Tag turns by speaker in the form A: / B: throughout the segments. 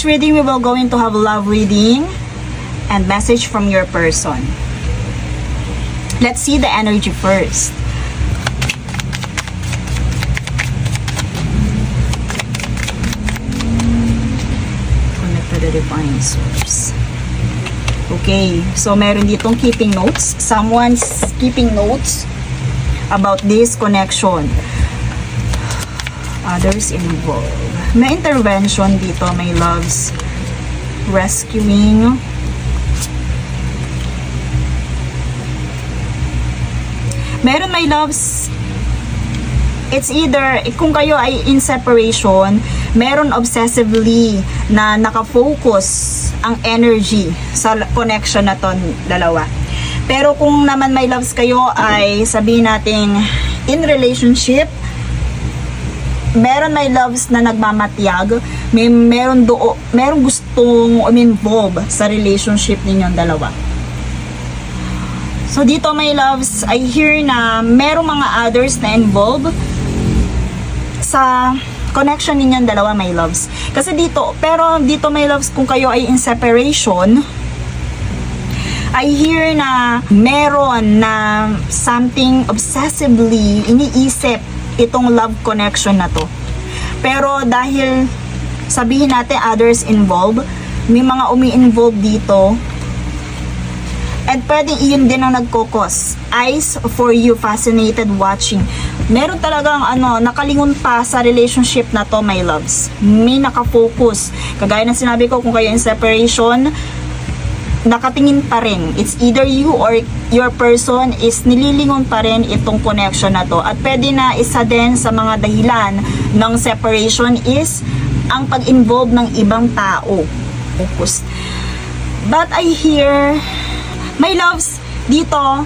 A: In reading, we will going to have love reading and message from your person. Let's see the energy first. Connect to the divine source. Okay, so meron ditong keeping notes. Someone's keeping notes about this connection. Others involved. May intervention dito, may loves. Rescuing. Meron may loves it's either kung kayo ay in separation, meron obsessively na nakafocus ang energy sa connection na ton dalawa. Pero kung naman may loves kayo ay sabihin nating in relationship, meron may loves na nagmamatiyag, may meron do meron gustong uminvolve sa relationship ninyong dalawa. So dito may loves, I hear na merong mga others na involved sa connection ninyong dalawa may loves. Kasi dito, pero dito may loves kung kayo ay in separation, I hear na meron na something obsessively iniisip itong love connection na to. Pero dahil sabihin natin others involved, may mga umi-involve dito At pwedeng iyon din ang nagkokos. Eyes for you, fascinated watching. Meron talagang ano, nakalingon pa sa relationship na to, my loves. May nakafocus. Kagaya ng sinabi ko, kung kayo in separation, nakatingin pa rin. It's either you or your person is nililingon pa rin itong connection na to. At pwede na isa din sa mga dahilan ng separation is ang pag-involve ng ibang tao. Focus. But I hear my loves dito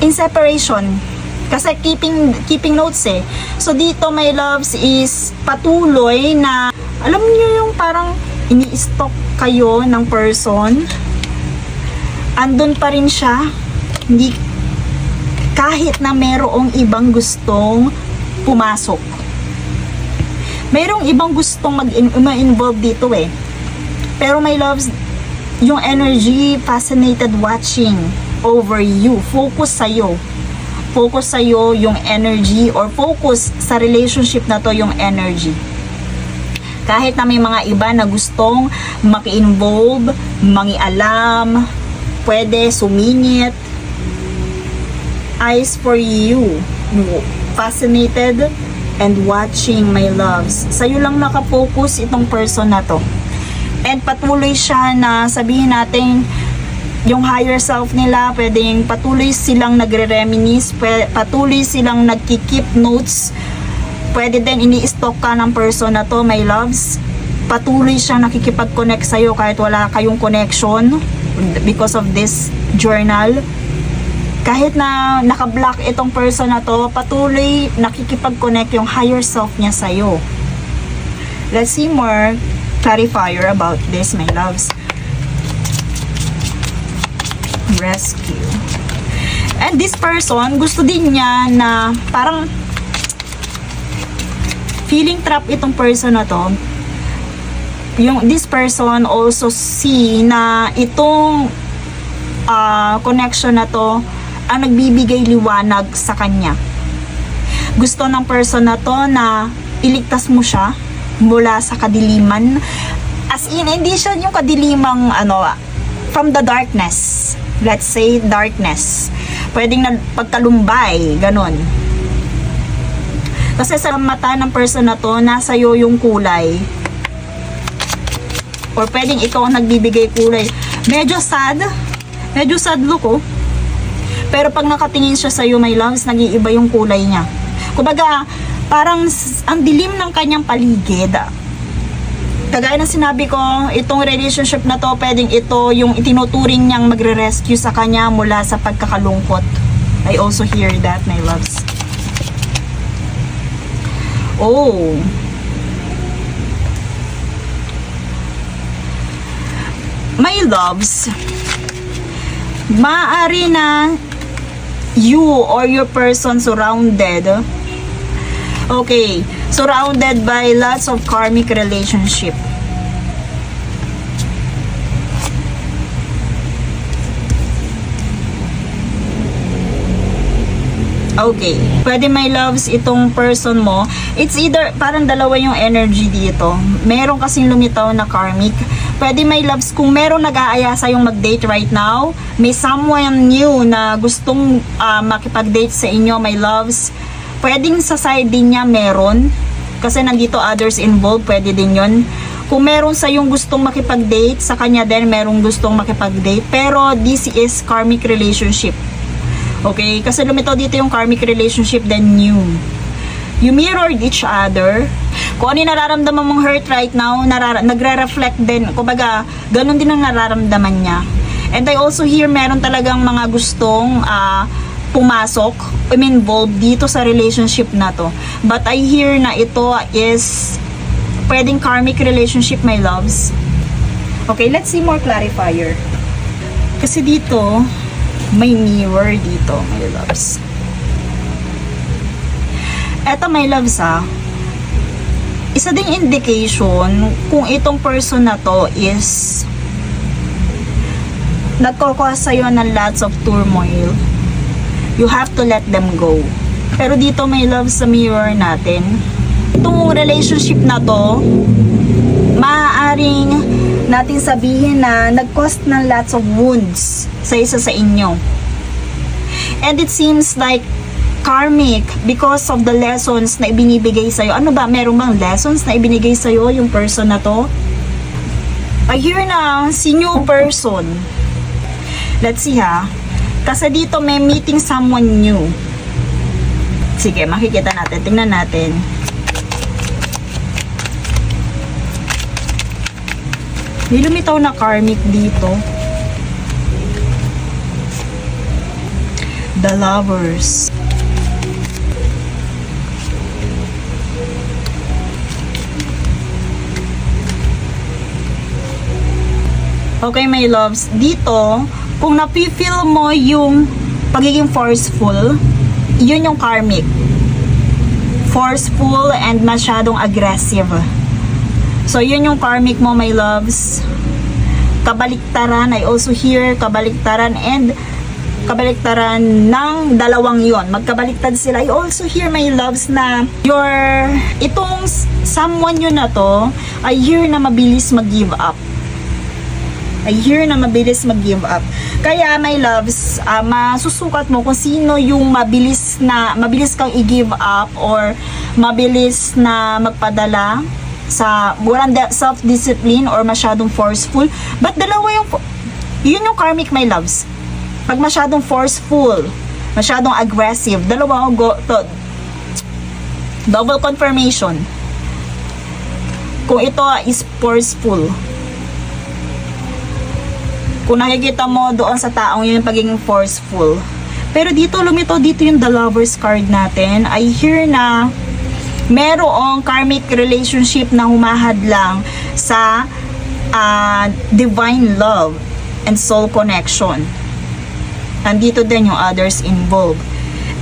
A: in separation kasi keeping keeping notes eh so dito my loves is patuloy na alam niyo yung parang ini-stalk kayo ng person andun pa rin siya. Hindi kahit na merong ibang gustong pumasok. Merong ibang gustong mag-involve dito eh. Pero my loves yung energy fascinated watching over you. Focus sa'yo. Focus sa'yo yung energy or focus sa relationship na to yung energy. Kahit na may mga iba na gustong maki-involve mangialam pwede sumingit. Eyes for you. Fascinated and watching my loves. Sa'yo lang nakafocus itong person na to. And patuloy siya na sabihin natin yung higher self nila, pwedeng patuloy silang nagre-reminisce, pwe- patuloy silang nagki-keep notes, pwede din ini-stalk ka ng person na to, my loves. Patuloy siyang nakikipag-connect sa'yo kahit wala kayong connection because of this journal. Kahit na naka-block itong person na to, patuloy nakikipag-connect yung higher self niya sa'yo. Let's see more clarifier about this, my loves. Rescue. And this person, gusto din niya na parang feeling trap itong person na to. Yung this person also see na itong ah, connection na to ang nagbibigay liwanag sa kanya. Gusto ng person na to na iligtas mo siya mula sa kadiliman. As in, hindi siya yung kadilimang ano, from the darkness. Let's say darkness. Pwedeng na pagtalumbay, ganun. Kasi sa mata ng person na to, nasa iyo yung kulay. Or pwedeng ikaw ang nagbibigay kulay. Medyo sad. Medyo sad look, oh. Pero pag nakatingin siya sa iyo, my loves, nag-iiba yung kulay niya. Kumbaga, parang ang dilim ng kanyang paligid. Kagaya ng sinabi ko, itong relationship na to, pwedeng ito yung itinuturing niyang magre-rescue sa kanya mula sa pagkakalungkot. I also hear that, my loves. Oh. My loves, maaari na you or your person surrounded okay surrounded by lots of karmic relationship Okay. Pwede may loves itong person mo. It's either, parang dalawa yung energy dito. Meron kasing lumitaw na karmic. Pwede may loves, kung meron nag-aaya sa'yong mag-date right now, may someone new na gustong ah, makipag-date sa inyo, may loves, pwedeng sa side din niya meron. Kasi nandito others involved, pwede din yon kung meron sa yung gustong makipag-date, sa kanya din merong gustong makipag-date. Pero this is karmic relationship. Okay? Kasi lumitaw dito yung karmic relationship then you. You mirrored each other. Kung ano yung nararamdaman mong hurt right now, nagre-reflect din. Kumbaga, ganun din ang nararamdaman niya. And I also hear meron talagang mga gustong ah, pumasok, involved dito sa relationship na to. But I hear na ito is pwedeng karmic relationship, my loves. Okay, let's see more clarifier. Kasi dito, may mirror dito, my loves. Eto, my loves, ah. Isa ding indication kung itong person na to is nagkokos sa'yo ng lots of turmoil. You have to let them go. Pero dito, my loves, sa mirror natin, itong relationship na to, maaaring natin sabihin na nag-cause ng lots of wounds sa isa sa inyo. And it seems like karmic because of the lessons na ibinibigay sa'yo. Ano ba? Meron bang lessons na ibinigay sa'yo yung person na to? I hear na si new person. Let's see ha. Kasi dito may meeting someone new. Sige, makikita natin. Tingnan natin. May lumitaw na karmic dito. The Lovers. Okay, my loves. Dito, kung napi-feel mo yung pagiging forceful, yun yung karmic. Forceful and masyadong aggressive. So, yun yung karmic mo, my loves. Kabaliktaran, I also hear kabaliktaran and kabaliktaran ng dalawang yon magkabaliktad sila I also hear my loves na your itong someone yun na to I hear na mabilis mag-give up I hear na mabilis mag-give up. Kaya my loves, ah, masusukat mo kung sino yung mabilis na mabilis kang i-give up or mabilis na magpadala sa walang self-discipline or masyadong forceful. But dalawa yung yun yung karmic my loves. Pag masyadong forceful, masyadong aggressive, dalawa go to double confirmation. Kung ito is forceful, kung nakikita mo doon sa taong yun pagiging forceful. Pero dito, lumito dito yung the lover's card natin. I hear na merong karmic relationship na humahadlang sa ah, divine love and soul connection. Andito din yung others involved.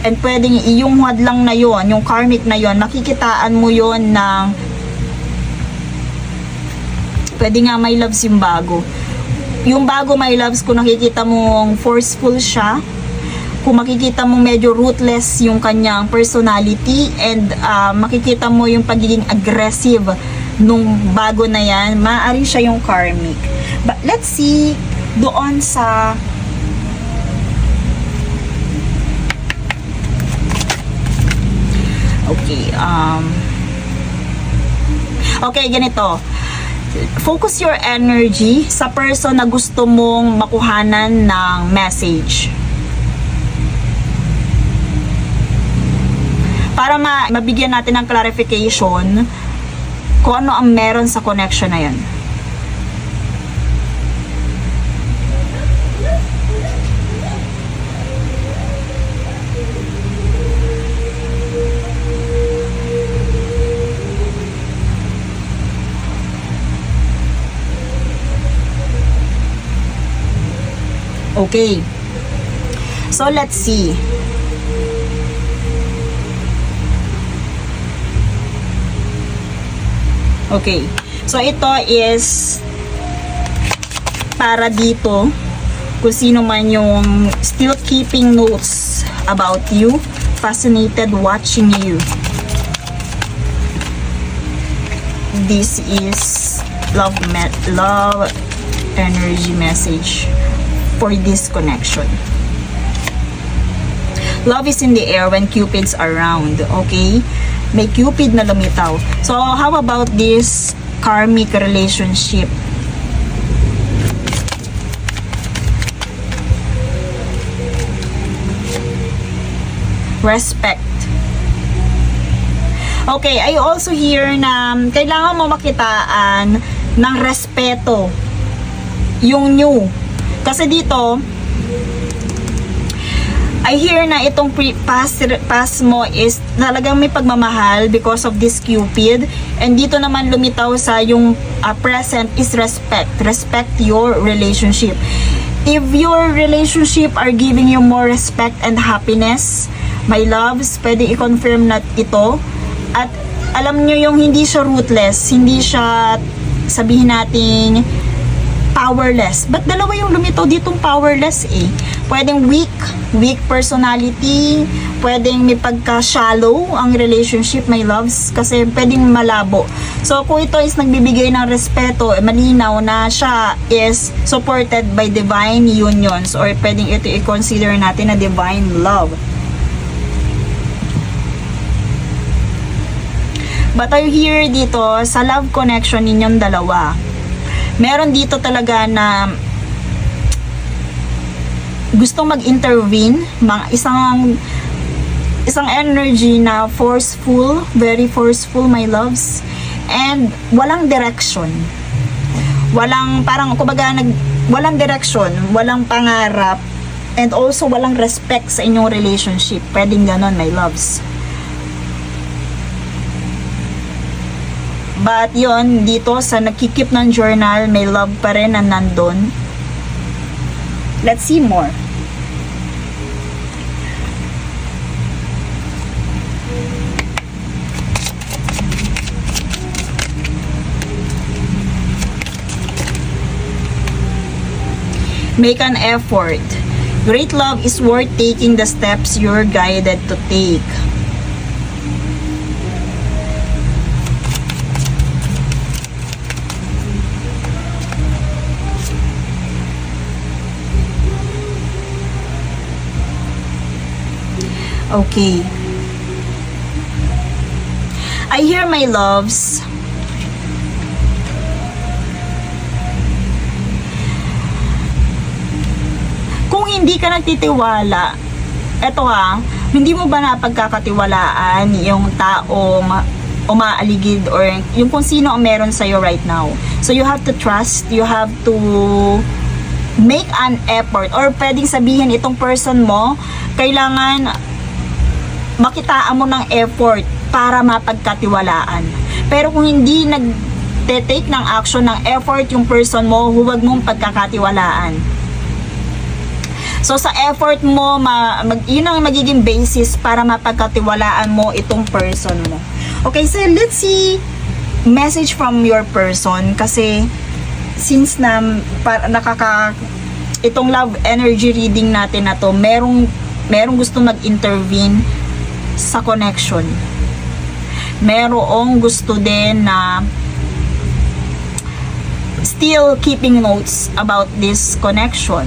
A: And pwedeng yung hadlang na yon, yung karmic na yon, makikitaan mo yon ng pwede nga may loves yung bago yung bago my loves kung nakikita mong forceful siya kung makikita mo medyo ruthless yung kanyang personality and ah, makikita mo yung pagiging aggressive nung bago na yan, maaari siya yung karmic. But let's see doon sa Okay, um Okay, ganito focus your energy sa person na gusto mong makuhanan ng message. Para ma mabigyan natin ng clarification kung ano ang meron sa connection na yan. Okay. So let's see. Okay. So ito is para dito kung sino man yung still keeping notes about you fascinated watching you. This is love met love energy message for this connection. Love is in the air when Cupid's around, okay? May Cupid na lumitaw. So, how about this karmic relationship? Respect. Okay, I also hear na kailangan mo makitaan ng respeto yung new. Kasi dito, I hear na itong past, past mo is talagang may pagmamahal because of this Cupid. And dito naman lumitaw sa yung uh, present is respect. Respect your relationship. If your relationship are giving you more respect and happiness, my loves, pwede i-confirm na ito. At alam nyo yung hindi siya ruthless, hindi siya sabihin nating powerless. But dalawa yung lumitaw ditong powerless eh. Pwedeng weak, weak personality, pwedeng may pagka-shallow ang relationship, my loves, kasi pwedeng malabo. So, kung ito is nagbibigay ng respeto, eh, malinaw na siya is supported by divine unions or pwedeng ito i-consider natin na divine love. But I hear dito, sa love connection ninyong dalawa, meron dito talaga na gusto mag-intervene, mga isang isang energy na forceful, very forceful, my loves, and walang direction. Walang, parang, kumbaga, nag, walang direction, walang pangarap, and also walang respect sa inyong relationship. Pwedeng ganon, my loves. But yon dito sa nagkikip ng journal, may love pa rin na nandun. Let's see more. Make an effort. Great love is worth taking the steps you're guided to take. Okay. I hear my loves. Kung hindi ka nagtitiwala, eto ha, hindi mo ba napagkakatiwalaan yung taong umaaligid or yung kung sino ang meron sa'yo right now. So you have to trust, you have to make an effort or pwedeng sabihin itong person mo, kailangan makitaan mo ng effort para mapagkatiwalaan. Pero kung hindi nag-take ng action ng effort yung person mo, huwag mong pagkakatiwalaan. So sa effort mo, ma, mag, yun ang magiging basis para mapagkatiwalaan mo itong person mo. Okay, so let's see message from your person kasi since na para, nakaka itong love energy reading natin na to, merong merong gusto mag-intervene sa connection. Merong gusto din na still keeping notes about this connection.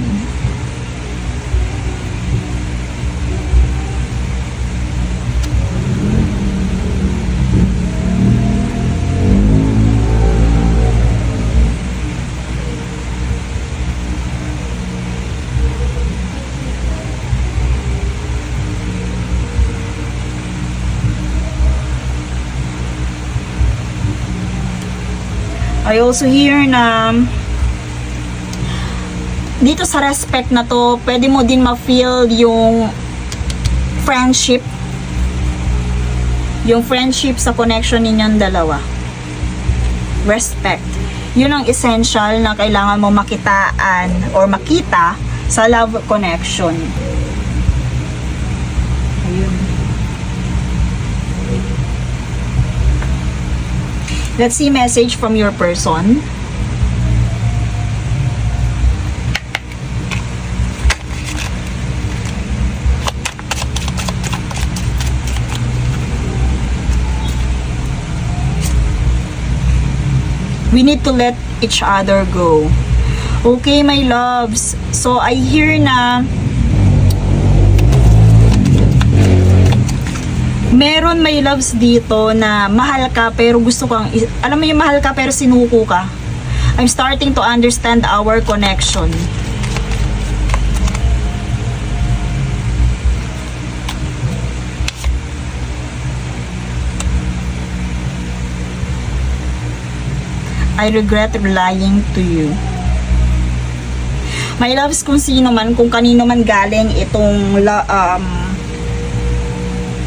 A: I also hear na dito sa respect na to, pwede mo din ma-feel yung friendship yung friendship sa connection ninyong dalawa. Respect. Yun ang essential na kailangan mo makitaan or makita sa love connection. Let's see message from your person. We need to let each other go. Okay, my loves. So, I hear na meron may loves dito na mahal ka pero gusto kang, alam mo yung mahal ka pero sinuko ka. I'm starting to understand our connection. I regret lying to you. My loves, kung sino man, kung kanino man galing itong um,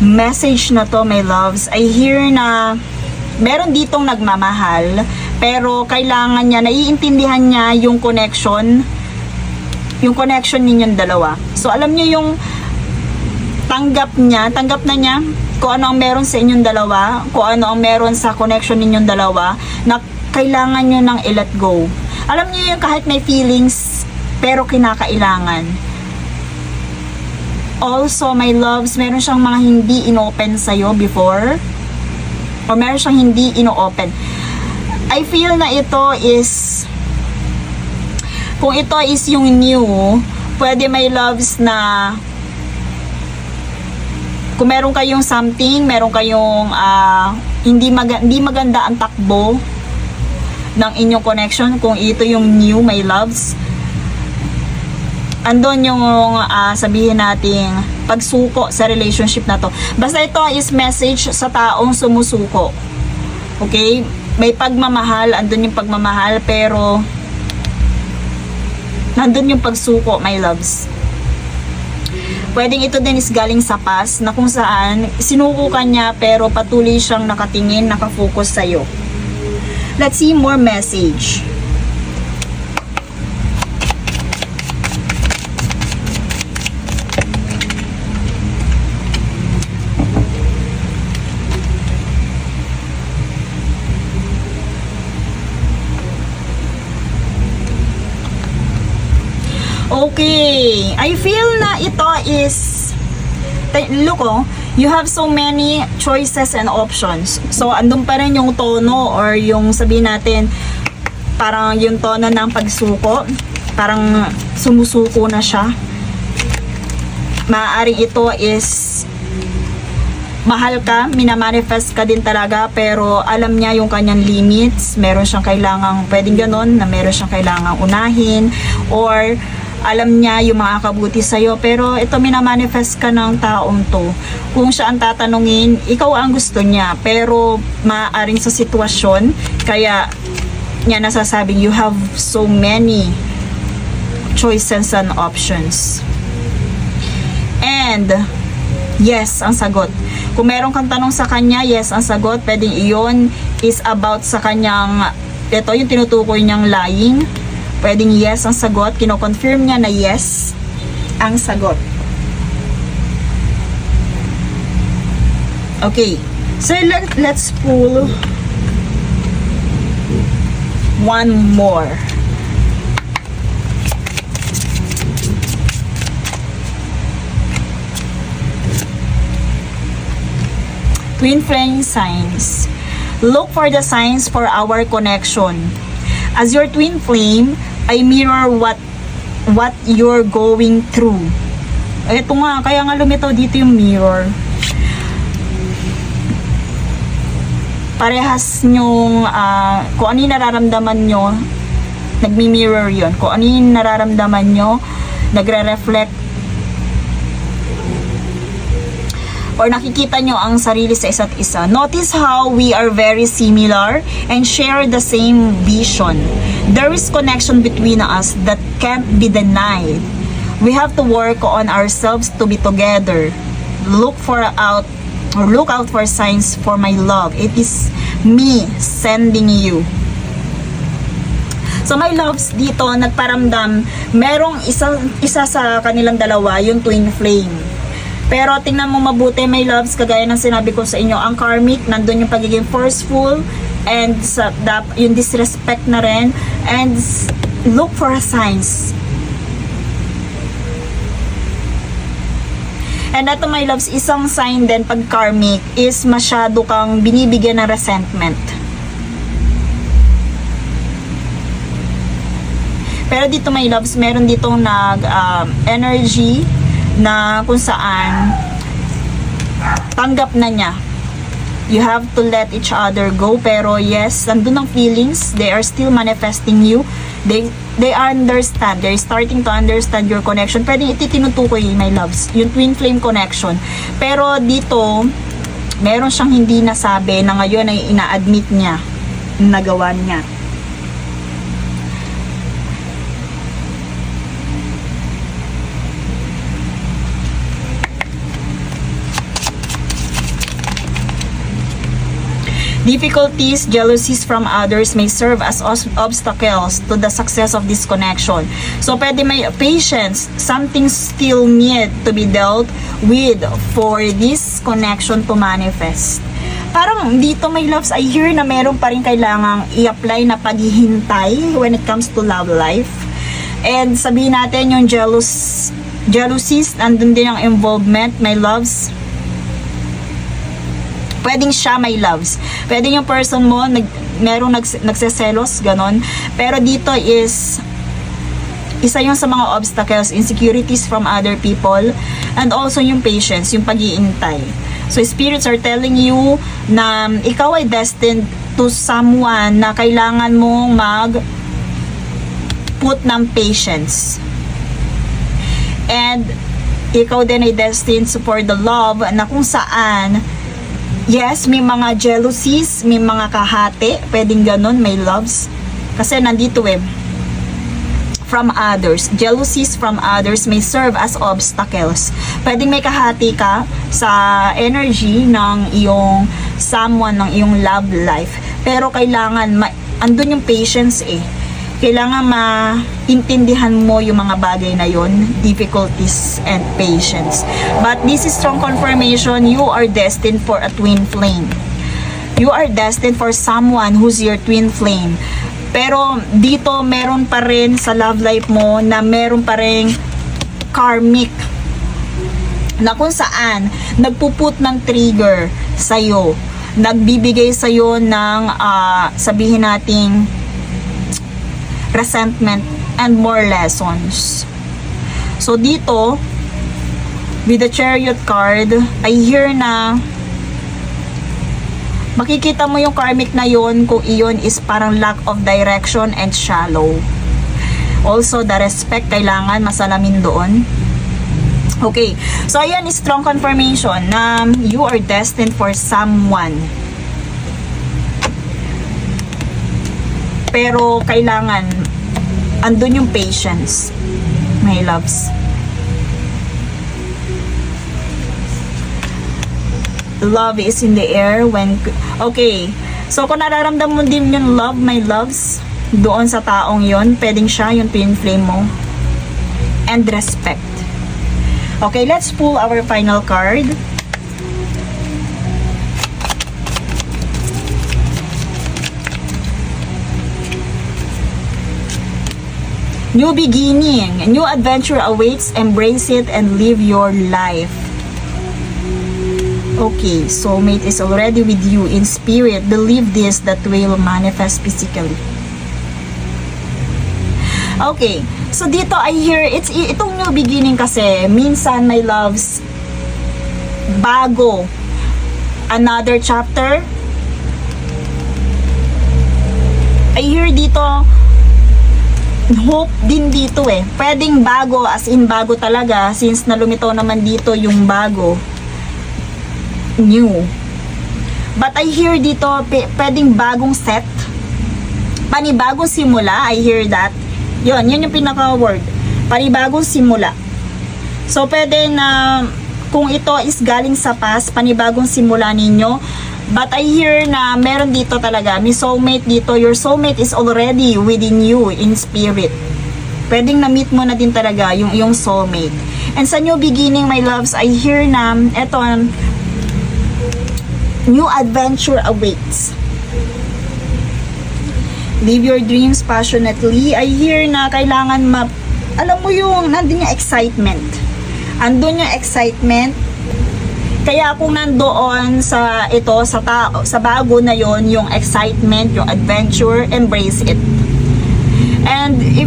A: message na to, my loves, I hear na meron ditong nagmamahal, pero kailangan niya, naiintindihan niya yung connection, yung connection ninyong dalawa. So, alam niyo yung tanggap niya, tanggap na niya kung ano ang meron sa inyong dalawa, kung ano ang meron sa connection ninyong dalawa, na kailangan nyo nang i-let go. Alam niyo yung kahit may feelings, pero kinakailangan. Also, my loves, meron siyang mga hindi inopen sa'yo before, or meron siyang hindi ino-open. I feel na ito is, kung ito is yung new, pwede may loves na kung meron kayong something, meron kayong ah, hindi, maga- hindi maganda ang takbo ng inyong connection, kung ito yung new, my loves, andon yung ah, sabihin nating pagsuko sa relationship na to. Basta ito is message sa taong sumusuko. Okay? May pagmamahal, andun yung pagmamahal, pero nandun yung pagsuko, my loves. Pwedeng ito din is galing sa past na kung saan sinuko ka niya pero patuloy siyang nakatingin, nakafocus sa'yo. Let's see more message. Okay. I feel na ito is look oh, you have so many choices and options. So, andun pa rin yung tono or yung sabihin natin, parang yung tono ng pagsuko. Parang sumusuko na siya. Maaaring ito is mahal ka, minamanifest ka din talaga, pero alam niya yung kanyang limits. Meron siyang kailangang, pwedeng ganon, na meron siyang kailangang unahin, or alam niya yung mga kabuti sa'yo, pero ito minamanifest ka ng taong to. Kung siya ang tatanungin, ikaw ang gusto niya, pero maaaring sa sitwasyon, kaya niya nasasabing you have so many choices and options. And, yes, ang sagot. Kung meron kang tanong sa kanya, yes, ang sagot. Pwedeng iyon is about sa kanyang, ito yung tinutukoy niyang lying. Pwedeng yes ang sagot. Kino-confirm niya na yes ang sagot. Okay. So, let, let's pull one more. Twin flame signs. Look for the signs for our connection. As your twin flame, I mirror what what you're going through. Ito nga, kaya nga lumitaw dito yung mirror. Parehas nyong, ah, kung ano yung nararamdaman nyo, nagmi-mirror yon Kung ano yung nararamdaman nyo, nagre-reflect or nakikita nyo ang sarili sa isa't isa. Notice how we are very similar and share the same vision. There is connection between us that can't be denied. We have to work on ourselves to be together. Look for out or look out for signs for my love. It is me sending you. So my loves dito nagparamdam merong isa isa sa kanilang dalawa yung twin flame. Pero tingnan mo mabuti my loves kagaya ng sinabi ko sa inyo ang karmic nandun yung pagiging forceful and sa dap, yung disrespect na rin and look for signs. And ito my loves, isang sign din pag karmic is masyado kang binibigyan ng resentment. Pero dito my loves, meron ditong nag um, energy na kung saan tanggap na niya. You have to let each other go. Pero yes, nandun ang feelings. They are still manifesting you. They they understand. They're starting to understand your connection. Pwede ititinutukoy, my loves. Yung twin flame connection. Pero dito, meron siyang hindi nasabi na ngayon ay ina-admit niya na nagawa niya. Difficulties, jealousies from others may serve as obstacles to the success of this connection. So, pwede may patience, something still need to be dealt with for this connection to manifest. Parang dito, my loves, I hear na meron pa rin kailangang i-apply na paghihintay when it comes to love life. And sabihin natin yung jealous, jealousies, nandun din ang involvement, my loves, pwedeng siya may loves. Pwedeng yung person mo, nag, merong nags, nagseselos, ganon. Pero dito is, isa yung sa mga obstacles, insecurities from other people, and also yung patience, yung pag-iintay. So, spirits are telling you na ikaw ay destined to someone na kailangan mong mag put ng patience. And, ikaw din ay destined for the love na kung saan Yes, may mga jealousies, may mga kahati, pwedeng ganun, may loves. Kasi nandito eh, from others. Jealousies from others may serve as obstacles. Pwedeng may kahati ka sa energy ng iyong someone, ng iyong love life. Pero kailangan, ma- andun yung patience eh. Kailangan maintindihan mo yung mga bagay na yon, difficulties and patience. But this is strong confirmation, you are destined for a twin flame. You are destined for someone who's your twin flame. Pero dito meron pa rin sa love life mo na meron pa rin karmic na kung saan nagpuput ng trigger sa'yo. Nagbibigay sa'yo ng ah, sabihin nating resentment and more lessons. So dito, with the chariot card, I hear na makikita mo yung karmic na yon kung iyon is parang lack of direction and shallow. Also, the respect kailangan masalamin doon. Okay. So, ayan is strong confirmation na you are destined for someone. Pero, kailangan andun yung patience, my loves. love is in the air when okay. So kung nararamdaman mo din yung love my loves doon sa taong yon pwedeng siya yung twin flame mo. And respect. Okay let's pull our final card New beginning, new adventure awaits, embrace it and live your life. Okay, soulmate is already with you in spirit. Believe this that will manifest physically. Okay, so dito I hear it's itong new beginning kasi minsan my loves bago another chapter. I hear dito hope din dito eh. Pwedeng bago as in bago talaga since na lumitaw naman dito yung bago new. But I hear dito, pwedeng bagong set. Panibagong simula, I hear that. Yun, yun yung pinaka-word. Panibagong simula. So, pwede na kung ito is galing sa past, panibagong simula ninyo. But I hear na meron dito talaga, may soulmate dito. Your soulmate is already within you in spirit. Pwedeng na-meet mo na din talaga yung yung soulmate. And sa new beginning, my loves, I hear na, eto, new adventure awaits. Live your dreams passionately. I hear na kailangan ma... Alam mo yung, nandun yung excitement. Andun yung excitement. Kaya kung nandoon sa ito, sa, tao, sa bago na yon yung excitement, yung adventure, embrace it. And if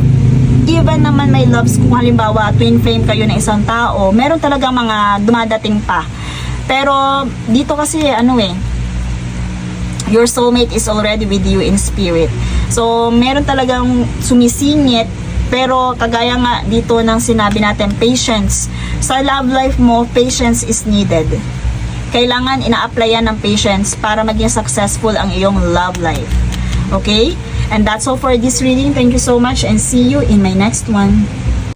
A: even naman may loves kung halimbawa twin flame kayo ng isang tao, meron talaga mga dumadating pa. Pero dito kasi ano eh, your soulmate is already with you in spirit. So, meron talagang sumisingit pero kagaya nga dito ng sinabi natin, patience. Sa love life mo, patience is needed. Kailangan ina-applyan ng patience para maging successful ang iyong love life. Okay? And that's all for this reading. Thank you so much and see you in my next one.